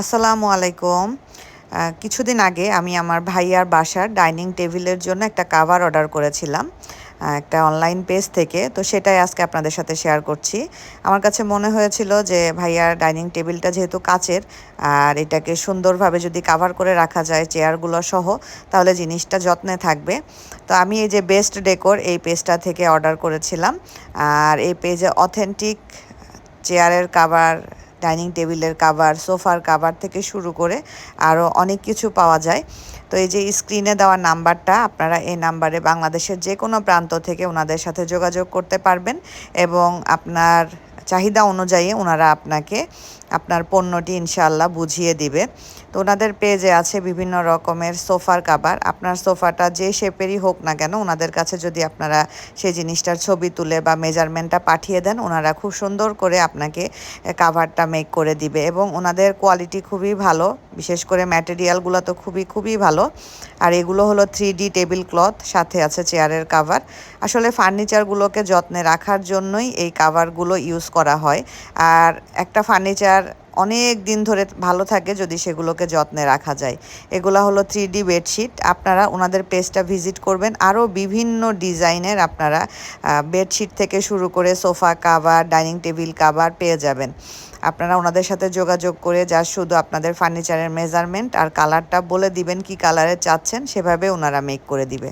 আসসালামু আলাইকুম। কিছুদিন আগে আমি আমার ভাইয়ার বাসার ডাইনিং টেবিলের জন্য একটা কাভার অর্ডার করেছিলাম একটা অনলাইন পেজ থেকে। তো সেটাই আজকে আপনাদের সাথে শেয়ার করছি। আমার কাছে মনে হয়েছিল যে ভাইয়ার ডাইনিং টেবিলটা যেহেতু কাচের, আর এটাকে সুন্দরভাবে যদি কাভার করে রাখা যায়, চেয়ারগুলো সহ, তাহলে জিনিসটা যত্নে থাকবে। তো আমি এই যে বেস্ট ডেকোর এই পেজটা থেকে অর্ডার করেছিলাম। আর এই পেজে অথেন্টিক চেয়ারের কাভার ডাইনিং টেবিলের কাভার সোফার কাভার থেকে শুরু করে আরও অনেক কিছু পাওয়া যায়। তো এই যে স্ক্রিনে দেওয়া নাম্বারটা আপনারা এই নাম্বারে বাংলাদেশের যে কোনো প্রান্ত থেকে ওনাদের সাথে যোগাযোগ করতে পারবেন এবং আপনার চাহিদা অনুযায়ী ওনারা আপনাকে আপনার পণ্যটি ইনশাল্লাহ বুঝিয়ে দিবে। তো ওনাদের পেজে আছে বিভিন্ন রকমের সোফার কাভার আপনার সোফাটা যে শেপেরই হোক না কেন, ওনাদের কাছে যদি আপনারা সেই জিনিসটার ছবি তুলে বা মেজারমেন্টটা পাঠিয়ে দেন, ওনারা খুব সুন্দর করে আপনাকে কাভারটা মেক করে দিবে এবং ওনাদের কোয়ালিটি খুবই ভালো। বিশেষ করে ম্যাটেরিয়ালগুলো তো খুবই খুবই ভালো। আর এগুলো হলো থ্রি ডি টেবিল ক্লথ সাথে আছে চেয়ারের কাভার আসলে ফার্নিচারগুলোকে যত্নে রাখার জন্যই এই কাভারগুলো ইউজ করা হয়। আর একটা ফার্নিচার অনেক দিন ধরে ভালো থাকে যদি সেগুলোকে যত্নে রাখা যায়। এগুলো হলো থ্রি ডি বেডশিট আপনারা ওনাদের পেজটা ভিজিট করবেন। আরও বিভিন্ন ডিজাইনের আপনারা বেডশিট থেকে শুরু করে sofa cover dining table cover পেয়ে যাবেন। আপনারা ওনাদের সাথে যোগাযোগ করে যা শুধু আপনাদের ফার্নিচারের মেজারমেন্ট আর কালারটা বলে দিবেন কি কালারের চাচ্ছেন, সেভাবে ওনারা মেক করে দিবে।